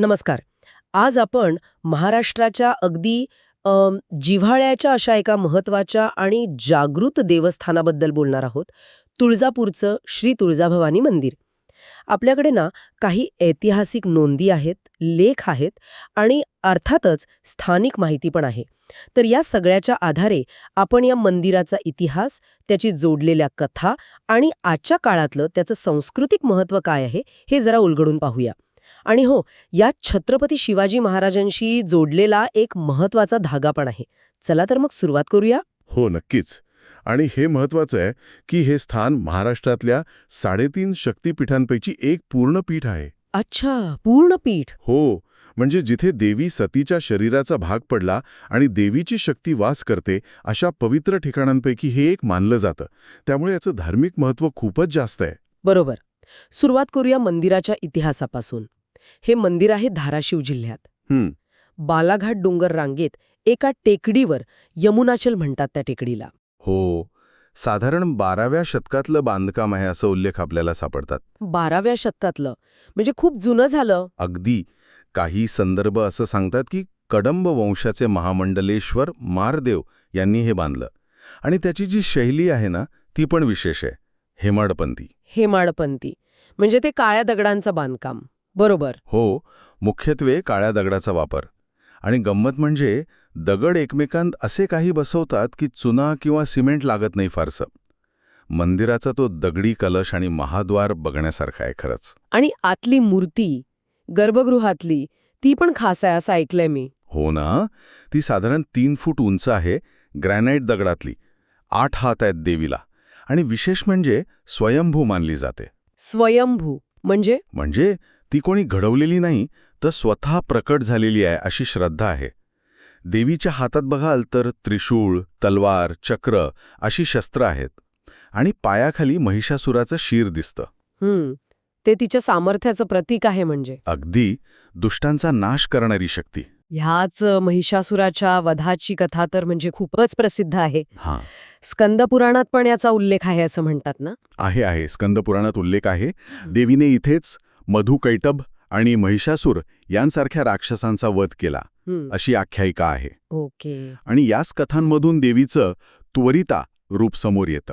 नमस्कार. आज आपण महाराष्ट्राच्या अगदी जिव्हाळ्याच्या अशा एका महत्त्वाच्या आणि जागृत देवस्थानाबद्दल बोलणार आहोत. तुळजापूरचं श्री तुळजाभवानी मंदिर. आपल्याकडे ना काही ऐतिहासिक नोंदी आहेत लेख आहेत आणि अर्थातच स्थानिक माहिती पण आहे. तर या सगळ्याच्या आधारे आपण या मंदिराचा इतिहास त्याची जोडलेल्या कथा आणि आजच्या काळातलं त्याचं सांस्कृतिक महत्त्व काय आहे हे जरा उलगडून पाहूया. आणि हो यात छत्रपती शिवाजी महाराजांशी जोडलेला एक महत्त्वाचा धागा पण आहे. चला तर मग सुरुवात करूया? हो नक्कीच. आणि हे महत्वाचं आहे की हे स्थान महाराष्ट्रातल्या साडेतीन शक्तिपीठांपैकी एक पूर्ण पीठ आहे. अच्छा पूर्ण पीठ. हो म्हणजे जिथे देवी सतीच्या शरीराचा भाग पडला आणि देवीची शक्ती वास करते अशा पवित्र ठिकाणांपैकी हे एक मानलं जातं. त्यामुळे याचं धार्मिक महत्त्व खूपच जास्त आहे. बरोबर. सुरुवात करूया मंदिराच्या इतिहासापासून. हे मंदिर आहे धाराशिव जिल्ह्यात. बालाघाट डोंगर रांगेत एका टेकडीवर यमुनाचल म्हणतात त्या टेकडीला. हो. साधारण बाराव्या शतकातलं बांधकाम आहे असं उल्लेख आपल्याला सापडतात. बाराव्या शतकातलं. म्हणजे खूप जुनं झालं. अगदी. काही संदर्भ असं सांगतात की कडंब वंशाचे महामंडलेश्वर मारदेव यांनी हे बांधलं. आणि त्याची जी शैली आहे ना ती पण विशेष आहे. हेमाडपंथी. हेमाडपंथी. म्हणजे ते काळ्या दगडांचं बांधकाम. बरोबर. हो मुख्यत्वे काळ्या दगडाचा वापर. आणि गंमत म्हणजे दगड एकमेकांत असे काही बसवतात की चुना किंवा सिमेंट लागत नाही फारसं. मंदिराचा तो दगडी कलश आणि महाद्वार बघण्यासारखा आहे खरंच. आणि आतली मूर्ती गर्भगृहातली ती पण खास आहे असं ऐकलंय मी. हो ना? ती साधारण तीन फूट उंच आहे ग्रॅनाईट दगडातली. आठ हात आहेत देवीला. आणि विशेष म्हणजे स्वयंभू मानली जाते. स्वयंभू म्हणजे? म्हणजे ती कोणी घडवलेली नाही तर स्वतः प्रकट झालेली आहे अशी श्रद्धा आहे. देवीच्या हातात बघाल तर त्रिशूळ तलवार चक्र अशी शस्त्र आहेत आणि पायाखाली महिषासुराचं शीर दिसतं. हम्म ते तिच्या सामर्थ्याचं प्रतीक आहे म्हणजे. अगदी दुष्टांचा नाश करणारी शक्ती. ह्याच महिषासुराच्या वधाची कथा तर म्हणजे खूपच प्रसिद्ध आहे. हां. स्कंद पुराणात पण याचा उल्लेख आहे असं म्हणतात ना? आहे आहे. स्कंदपुराणात उल्लेख आहे. देवीने इथेच मधुकैटभ आणि महिषासूर यांसारख्या राक्षसांचा वध केला. अशी आख्यायिका आहे. ओके. आणि याच कथांमधून देवीचं त्वरिता रूप समोर येतं.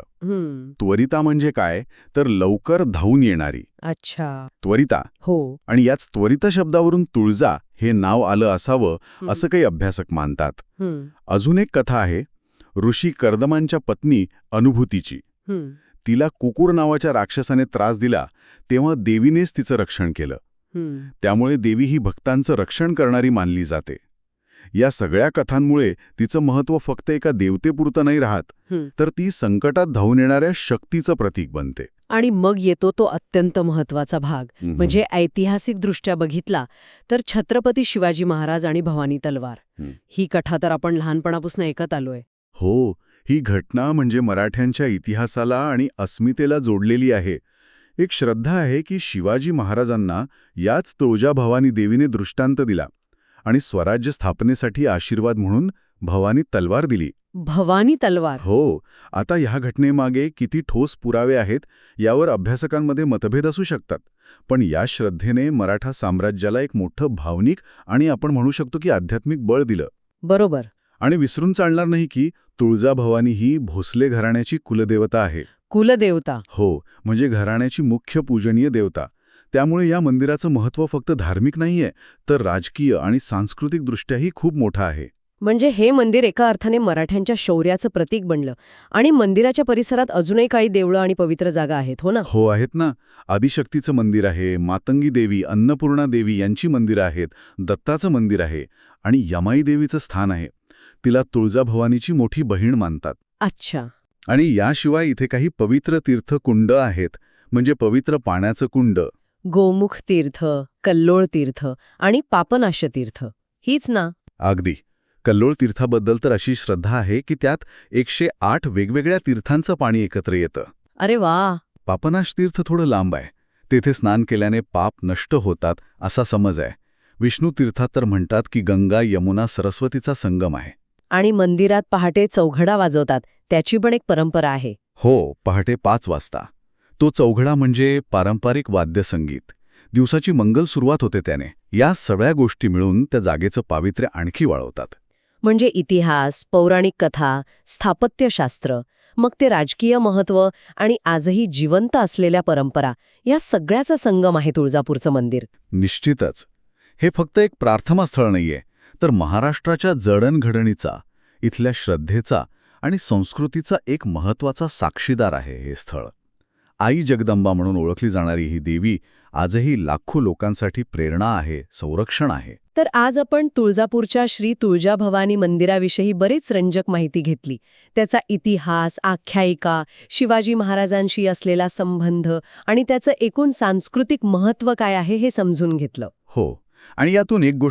त्वरिता म्हणजे काय? तर लवकर धावून येणारी. अच्छा. त्वरिता. हो. आणि याच त्वरित शब्दावरून तुळजा हे नाव आलं असावं असं काही अभ्यासक मानतात. अजून एक कथा आहे. ऋषी कर्दमांच्या पत्नी अनुभूतीची. तिला कुकुर नावाच्या राक्षसाने त्रास दिला तेव्हा देवीनेच तिचं रक्षण केलं. त्यामुळे देवी ही भक्तांचं रक्षण करणारी मानली जाते. या सगळ्या कथांमुळे तिचं महत्त्व फक्त एका देवतेपुरतं नाही राहत. तर ती संकटात धावून येणाऱ्या शक्तीचं प्रतीक बनते. आणि मग येतो तो अत्यंत महत्त्वाचा भाग. म्हणजे ऐतिहासिक बघितला तर छत्रपती शिवाजी महाराज आणि भवानी तलवार. ही कथा तर आपण लहानपणापासून ऐकत आलोय. हो ही घटना म्हणजे मराठ्यांच्या इतिहासाला आणि अस्मितेला जोडलेली आहे. एक श्रद्धा आहे की शिवाजी महाराजांना याच तुळजाभवानी देवीने दृष्टांत दिला आणि स्वराज्य स्थापनेसाठी आशीर्वाद म्हणून भवानी तलवार दिली. भवानी तलवार. हो आता ह्या घटनेमागे किती ठोस पुरावे आहेत यावर अभ्यासकांमध्ये मतभेद असू शकतात पण या श्रद्धेने मराठा साम्राज्याला एक मोठं भावनिक आणि आपण म्हणू शकतो की आध्यात्मिक बळ दिलं. बरोबर. आणि विसरून चालणार नाही की तुळजाभवानी ही भोसले घराण्याची कुलदेवता आहे. कुलदेवता. हो म्हणजे घराण्याची मुख्य पूजनीय देवता. त्यामुळे या मंदिराचं महत्त्व फक्त धार्मिक नाहीये तर राजकीय आणि सांस्कृतिक दृष्ट्याही खूप मोठं आहे. म्हणजे हे मंदिर एका अर्थाने मराठ्यांच्या शौर्याचं प्रतीक बनलं आणि मंदिराच्या परिसरात अजूनही काही देवळं आणि पवित्र जागा आहेत हो ना? हो आहेत ना. आदिशक्तीचं मंदिर आहे मातंगी देवी अन्नपूर्णा देवी यांची मंदिरं आहेत दत्ताचं मंदिर आहे आणि यमाई देवीचं स्थान आहे. तिला तुळजाभवानीची मोठी बहीण मानतात. अच्छा. आणि याशिवाय इथे काही पवित्र तीर्थ कुंड आहेत म्हणजे पवित्र पाण्याचं कुंड. गोमुख तीर्थ कल्लोळ तीर्थ आणि पापनाश तीर्थ. हीच ना? अगदी. कल्लोळ तीर्थाबद्दल तर अशी श्रद्धा आहे की त्यात एकशे आठ वेगवेगळ्या तीर्थांचं पाणी एकत्र येतं. अरे वा! पापनाश तीर्थ थोडं लांब आहे. तेथे स्नान केल्याने पाप नष्ट होतात असा समज आहे. विष्णू तीर्थात तर म्हणतात की गंगा यमुना सरस्वतीचा संगम आहे. आणि मंदिरात पहाटे चौघडा वाजवतात त्याची पण एक परंपरा आहे. हो पहाटे पाच वाजता. तो चौघडा म्हणजे पारंपरिक वाद्यसंगीत. दिवसाची मंगल सुरुवात होते त्याने. या सगळ्या गोष्टी मिळून त्या जागेचं पावित्र्य आणखी वाढवतात. म्हणजे इतिहास पौराणिक कथा स्थापत्यशास्त्र मग ते राजकीय महत्त्व आणि आजही जिवंत असलेल्या परंपरा या सगळ्याचा संगम आहे तुळजापूरचं मंदिर. निश्चितच. हे फक्त एक प्रार्थना स्थळ नाहीये. तर महाराष्ट्राच्या जडणघडणीचा इथल्या श्रद्धेचा आणि संस्कृतीचा एक महत्त्वाचा साक्षीदार आहे हे स्थळ. आई जगदंबा म्हणून ओळखली जाणारी ही देवी आजही लाखो लोकांसाठी प्रेरणा आहे संरक्षण आहे. तर आज आपण तुळजापूरच्या श्री तुळजाभवानी मंदिराविषयी बरीच रंजक माहिती घेतली. त्याचा इतिहास आख्यायिका शिवाजी महाराजांशी असलेला संबंध आणि त्याचं एकूण सांस्कृतिक महत्त्व काय आहे हे समजून घेतलं. हो आणि यातून एक गोष्ट